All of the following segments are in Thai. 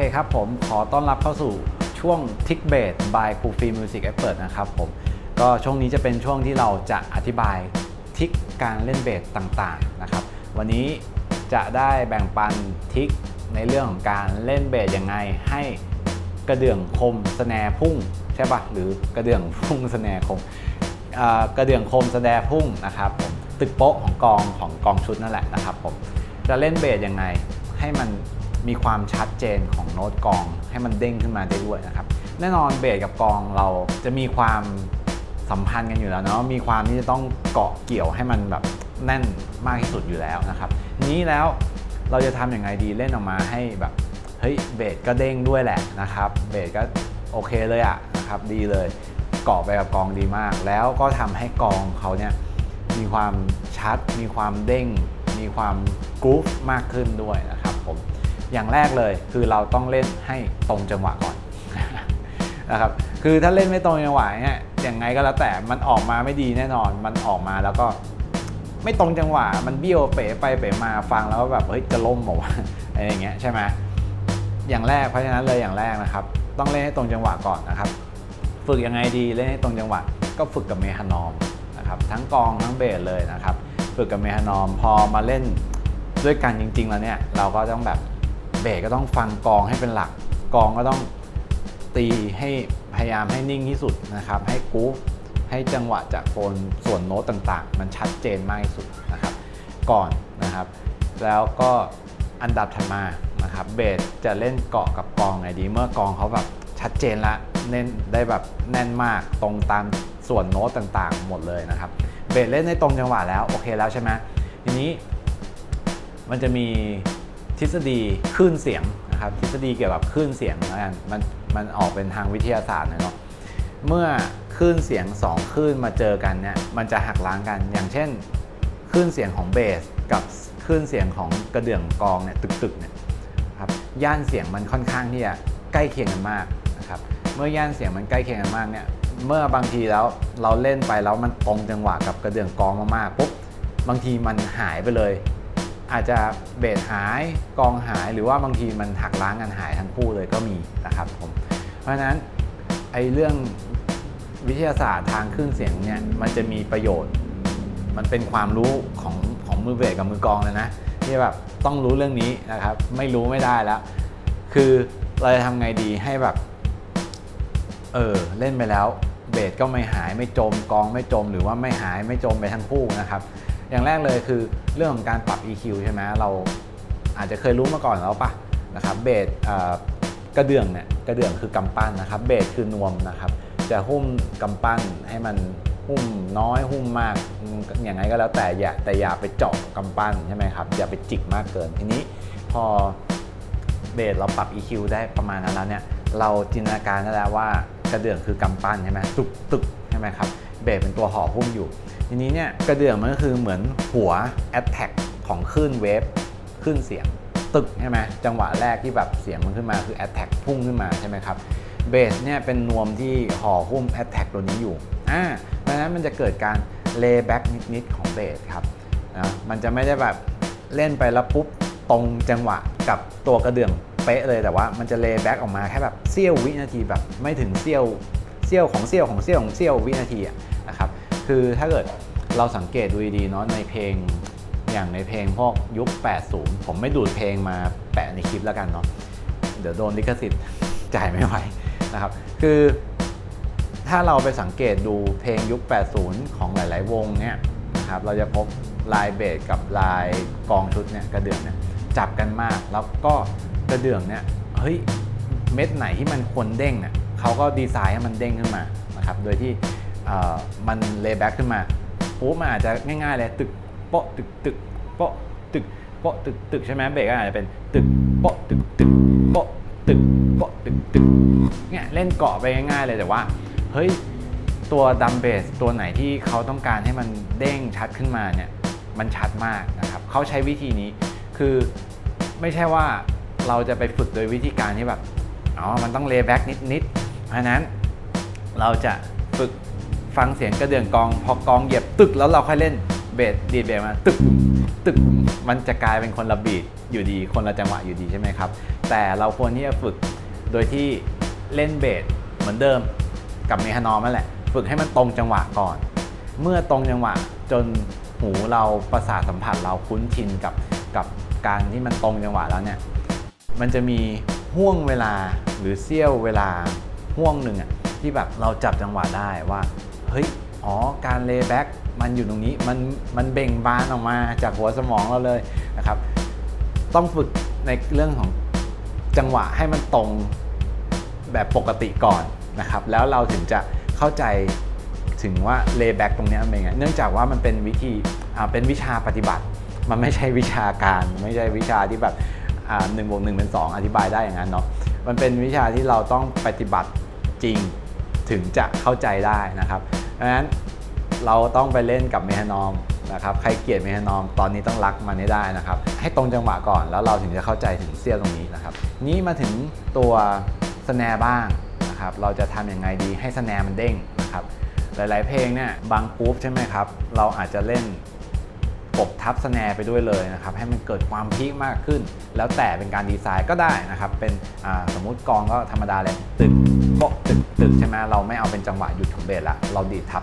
เคครับผมขอต้อนรับเข้าสู่ช่วง Tick b a s by c o o f r e e Music Expert นะครับผมก็ช่วงนี้จะเป็นช่วงที่เราจะอธิบายทิกการเล่นเบสต่างๆนะครับ วันนี้จะได้แบ่งปันทิกในเรื่องของการเล่นเบสยังไงให้กระเดื่องคมสแนร์พุ่งใช่ปะหรือกระเดื่องพุ่งสแนร์คมกระเดื่องคมสแนร์พุ่งนะครับผมตึกโป๊ะของกองของกองชุดนั่นแหละนะครับผมจะเล่นเบสยังไงให้มัน มีความชัดเจนของโน้ตกองให้มันเด้งขึ้นมาได้ด้วยนะครับ แน่นอนเบสกับกองเราจะมีความสัมพันธ์กันอยู่แล้วเนาะมีความที่จะต้องเกาะเกี่ยวให้มันแบบแน่นมากที่สุดอยู่แล้วนะครับ นี้แล้วเราจะทำอย่างไรดีเล่นออกมาให้แบบเฮ้ยเบสก็เด้งด้วยแหละนะครับเบสก็โอเคเลยอะนะครับดีเลยเกาะไปกับกองดีมาก แล้วก็ทำให้กองเขาเนี่ยมีความชัด มีความเด้ง มีความกรุ๊ปมากขึ้นด้วยนะ อย่างแรกเลยคือเราต้องเล่นให้ตรงจังหวะก่อนนะครับคือถ้าเล่นไม่ตรงจังหวะเนี่ยยังไงก็แล้วแต่มันออกมาไม่ดีแน่นอน มันออกมาแล้วก็ไม่ตรงจังหวะ มันเบี้ยวเป๋ไปเป๋มาฟังแล้วแบบเฮ้ยจะล่มบอกว่าอะไรอย่างเงี้ยใช่ไหมอย่างแรกเพราะฉะนั้นเลยอย่างแรกนะครับ ต้องเล่นให้ตรงจังหวะก่อนนะครับ ฝึกยังไงดีเล่นให้ตรงจังหวะ ก็ฝึกกับเมฮานอมนะครับทั้งกองทั้งเบสเลยนะครับ ฝึกกับเมฮานอมพอมาเล่นด้วยกันจริง ๆ แล้วเนี่ยเราก็ต้องแบบ เบสก็ต้องฟังกองให้เป็นหลัก กองก็ต้องตีให้พยายามให้นิ่งที่สุดนะครับ ให้กรูฟให้จังหวะจากโคนส่วนโน้ตต่างๆ มันชัดเจนมากที่สุดนะครับ ก่อนนะครับ แล้วก็อันดับถัดมานะครับเบสจะเล่นเกาะกับกองไงดี เมื่อกองเขาแบบชัดเจนละเน้นได้แบบแน่นมากตรงตามส่วนโน้ตต่างๆ หมดเลยนะครับเบสเล่นในตรงจังหวะแล้วโอเคแล้วใช่ไหมทีนี้มันจะมี ทฤษฎีคลื่นเสียงนะครับทฤษฎีเกี่ยวกับคลื่นเสียงแล้วกันมันมันออกเป็นทางวิทยาศาสตร์นะเนาะเมื่อคลื่นเสียง2คลื่นมาเจอกันเนี่ยมันจะหักล้างกันอย่างเช่นคลื่นเสียงของเบสกับคลื่นเสียงของกระเดื่องกองเนี่ยตึกๆเนี่ยครับย่านเสียงมันค่อนข้างที่จะใกล้เคียงกันมากนะครับเมื่อย่านเสียงมันใกล้เคียงกันมากเนี่ยเมื่อบางทีแล้วเราเล่นไปแล้วมันตรงจังหวะกับกระเดื่องกองมากๆปุ๊บบางทีมันหายไปเลย อาจจะเบสหายกองหายหรือว่าบางทีมันหักล้างกันหายทั้งคู่เลยก็มีนะครับผมเพราะฉะนั้นไอ้เรื่องวิทยาศาสตร์ทางคลื่นเสียงเนี่ยมันจะมีประโยชน์ มันเป็นความรู้ของของมือเบสกับมือกองเลยนะที่แบบต้องรู้เรื่องนี้นะครับ ไม่รู้ไม่ได้แล้ว คือเราจะทำไงดีให้แบบเออเล่นไปแล้วเบสก็ไม่หายไม่จมกองไม่จมหรือว่าไม่หายไม่จมไปทั้งคู่นะครับ อย่างแรกเลยคือเรื่องของการปรับ EQ ใช่ไหมเราอาจจะเคยรู้มาก่อนแล้วปะนะครับเบสกระเดื่องเนี่ยกระเดื่องคือกำปั้นนะครับเบสคือนวมนะครับจะหุ้มกำปั้นให้มันหุ้มน้อยหุ้มมากอย่างไงก็แล้วแต่อย่าแต่อย่าไปเจาะกำปั้นใช่ไหมครับอย่าไปจิกมากเกินทีนี้พอเบสเราปรับ EQ ได้ประมาณนั้นแล้วเนี่ยเราจินตนาการได้แล้วว่ากระเดื่องคือกำปั้นใช่ไหมตุกตุกใช่ไหมครับ เบสเป็นตัวห่อหุ้มอยู่ ทีนี้เนี่ยกระเดื่องมันก็คือเหมือนหัว Attack ของคลื่นเวฟคลื่นเสียงตึกใช่ไหมจังหวะแรกที่แบบเสียงมันขึ้นมาคือ Attack พุ่งขึ้นมาใช่ไหมครับเบสเนี่ยเป็นนวมที่ห่อหุ้ม Attack ตัวนี้อยู่อ่าเพราะฉะนั้นมันจะเกิดการ lay back นิดๆของเบสครับนะมันจะไม่ได้แบบเล่นไปแล้วปุ๊บตรงจังหวะกับตัวกระเดื่องเป๊ะเลยแต่ว่ามันจะ lay back ออกมาแค่แบบเสี้ยววินาทีแบบไม่ถึงเสี้ยว เสี้ยวของเสี้ยวของเสี้ยวของเสี้ยววินาทีอะนะครับคือถ้าเกิดเราสังเกตดูดีเนาะในเพลงอย่างในเพลงพวกยุค 80 ผมไม่ดูดเพลงมาแปะในคลิปแล้วกันเนาะเดี๋ยวโดนลิขสิทธิ์จ่ายไม่ไหวนะครับคือถ้าเราไปสังเกตดูเพลงยุค 80 ของหลาย ๆ วงเนี่ยนะครับเราจะพบลายเบสกับลายกองชุดเนี่ยกระเดื่องเนี่ยจับกันมาก แล้วก็กระเดื่องเนี่ยเฮ้ยเม็ดไหนที่มันควรเด้งเนี่ย เขาก็ดีไซน์ให้มันเด้งขึ้นมานะครับโดยที่มันเลย์แบ็กขึ้นมาปุ๊บมันอาจจะง่ายๆเลยตึกโปะตึกตึกโปะตึกโปะตึกตึกใช่ไหมเบรกก็อาจจะเป็นตึกโปะตึกตึกโปะตึกโปะตึกตึกเนี่ยเล่นเกาะไปง่ายๆเลยแต่ว่าเฮ้ยตัวดัมเบสตัวไหนที่เขาต้องการให้มันเด้งชัดขึ้นมาเนี่ยมันชัดมากนะครับเขาใช้วิธีนี้คือไม่ใช่ว่าเราจะไปฝึกโดยวิธีการที่แบบอ๋อมันต้องเลย์แบ็กนิดๆ เพราะนั้นเราจะฝึกฟังเสียงกระเดื่องกอง พอกองเหยียบตึกแล้วเราค่อยเล่นเบสดีดเบสมาตึกตึกมันจะกลายเป็นคนละบีดอยู่ดีคนละจังหวะอยู่ดีใช่ไหมครับ แต่เราควรที่จะฝึกโดยที่เล่นเบสเหมือนเดิมกับเมคานอมนั่นแหละ ฝึกให้มันตรงจังหวะก่อน เมื่อตรงจังหวะจนหูเราประสาทสัมผัสเราคุ้นชินกับกับการที่มันตรงจังหวะแล้วเนี่ยมันจะมีห่วงเวลาหรือเสี้ยวเวลา ห่วงหนึ่งอะที่แบบเราจับจังหวะได้ว่า เฮ้ย อ๋อ การเลย์แบ็กมันอยู่ตรงนี้ มันมันเบ่งบานออกมาจากหัวสมองเราเลยนะครับ ต้องฝึกในเรื่องของจังหวะให้มันตรงแบบปกติก่อนนะครับ แล้วเราถึงจะเข้าใจถึงว่าเลย์แบ็กตรงนี้ยมันเป็นไง เนื่องจากว่ามันเป็นวิธีอ่าเป็นวิชาปฏิบัติ มันไม่ใช่วิชาการ ไม่ใช่วิชาที่แบบหนึ่งบวกหนึ่งเป็นสองอธิบายได้อย่างนั้นเนาะ มันเป็นวิชาที่เราต้องปฏิบัติ จริงถึงจะเข้าใจได้นะครับเพราะฉะนั้นเราต้องไปเล่นกับเมทานอมนะครับใครเกลียดเมทานอมตอนนี้ต้องรักมันให้ได้นะครับ ให้ตรงจังหวะก่อนแล้วเราถึงจะเข้าใจถึงเสี้ยวตรงนี้นะครับ นี้มาถึงตัวสแนร์บ้างนะครับเราจะทำยังไงดีให้สแนร์มันเด้งนะครับ หลาย ๆ เพลงเนี่ยบางกรุ๊ปใช่ไหมครับ เราอาจจะเล่นกบทับสแนร์ไปด้วยเลยนะครับให้มันเกิดความพีคมากขึ้น แล้วแต่เป็นการดีไซน์ก็ได้นะครับ เป็นสมมุติกองก็ธรรมดาเลยตึก โปะตึกตึกใช่ไหมเราไม่เอาเป็นจังหวะหยุดของเบสละเราดีดทับ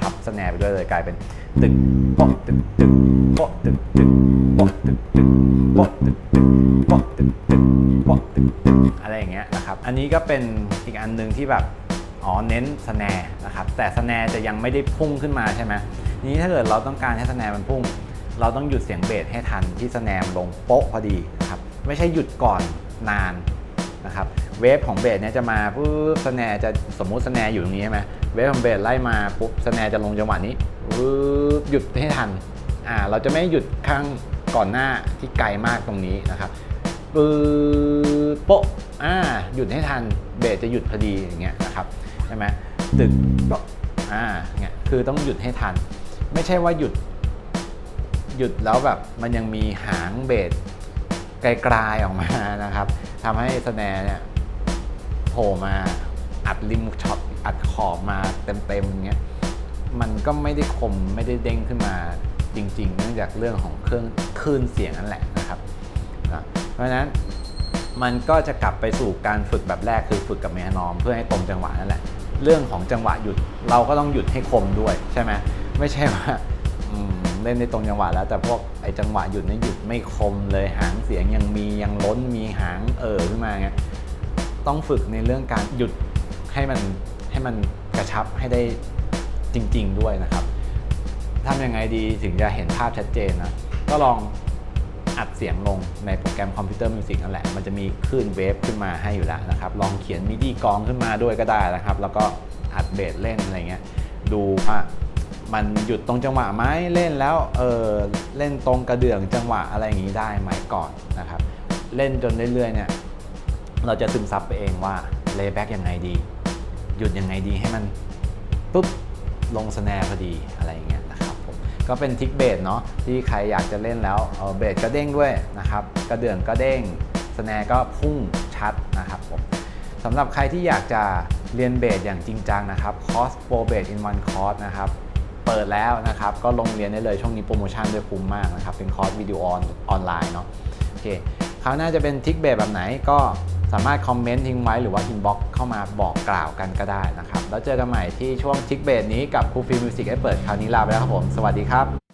ทับสแนร์ไปด้วยเลยกลายเป็นตึกโปะตึกตึกโปะตึกตึกโปะตึกตึกโปะตึกตึกโปะตึกตึกโปะตึกตึกอะไรอย่างเงี้ยนะครับอันนี้ก็เป็นอีกอันหนึ่งที่แบบอ๋อเน้นสแนร์นะครับแต่สแนร์จะยังไม่ได้พุ่งขึ้นมาใช่ไหมนี้ถ้าเกิดเราต้องการให้สแนร์มันพุ่ง เราต้องหยุดเสียงเบสให้ทันที่สแนร์มันลงโป๊ะพอดีนะครับไม่ใช่หยุดก่อนนาน นะครับเวฟของเบสเนี่ยจะมาปุ๊บสแนร์จะสมมุติสแนร์อยู่ตรงนี้ใช่ไหมเวฟของเบสไล่มาปุ๊บสแนร์จะลงจังหวะนี้ปุ๊บหยุดให้ทันอ่าเราจะไม่หยุดข้างก่อนหน้าที่ไกลมากตรงนี้นะครับปื๊ดโป๊ะอ่าหยุดให้ทันเบสจะหยุดพอดีอย่างเงี้ยนะครับใช่ไหมตึกโป๊ะอ่าเนี่ยคือต้องหยุดให้ทัน ไม่ใช่ว่าหยุด หยุดแล้วแบบมันยังมีหางเบส ไกลๆออกมานะครับทำให้สแนร์เนี่ยโผล่มาอัดริมช็อตอัดขอบมาเต็มๆอย่างเงี้ยมันก็ไม่ได้คมไม่ได้เด้งขึ้นมาจริง ๆ เนื่องจากเรื่องของเครื่องคลื่นเสียงนั่นแหละนะครับนะเพราะฉะนั้นมันก็จะกลับไปสู่การฝึกแบบแรกคือฝึกกับเมนอม เพื่อให้ตรงจังหวะนั่นแหละ เรื่องของจังหวะหยุดเราก็ต้องหยุดให้คมด้วยใช่ไหมไม่ใช่ว่า เล่นในตรงจังหวะแล้ว แต่พวกไอ้จังหวะหยุดนี่หยุดไม่คมเลยหางเสียงยังมียังล้นมีหางเอ่อขึ้นมาเงี้ยต้องฝึกในเรื่องการหยุดให้มันให้มันกระชับให้ได้จริง ๆ ด้วยนะครับทำยังไงดีถึงจะเห็นภาพชัดเจนนะก็ลองอัดเสียงลงในโปรแกรมคอมพิวเตอร์มิวสิกนั่นแหละ มันจะมีคลื่นเวฟขึ้นมาให้อยู่แล้วนะครับ ลองเขียนมิดีกองขึ้นมาด้วยก็ได้นะครับ แล้วก็อัดเบสเล่นอะไรเงี้ย ดูว่า มันหยุดตรงจังหวะไหมเล่นแล้วเออเล่นตรงกระเดื่องจังหวะอะไรอย่างนี้ได้ไหมก่อนนะครับ เล่นจนเรื่อยๆเนี่ยเราจะซึมซับไปเองว่าเลย์แบ็กยังไงดี หยุดยังไงดีให้มันปุ๊บลงสแนร์พอดีอะไรอย่างเงี้ยนะครับผมก็เป็นทิกเบสเนาะที่ใครอยากจะเล่นแล้วเออเบสก็เด้งด้วยนะครับกระเดื่องก็เด้งสแนร์ก็พุ่งชัดนะครับผมสำหรับใครที่อยากจะเรียนเบสอย่างจริงจังนะครับคอร์สโปรเบสอินวันคอร์สนะครับ เปิดแล้วนะครับ ก็ลงเรียนได้เลยช่วงนี้โปรโมชั่นด้วยคุ้มมากนะครับ เป็นคอร์สวิดีโอออนไลน์เนาะโอเคคราวหน้าจะเป็นทิกเบรแบบไหนก็สามารถคอมเมนต์ทิ้งไว้หรือว่าอินบ็อกเข้ามาบอกกล่าวกันก็ได้นะครับ แล้วเจอกันใหม่ที่ช่วงทิกเบรนี้กับครูฟิล์มมิวสิกให้เปิดคราวนี้ลาไปแล้วครับผม สวัสดีครับ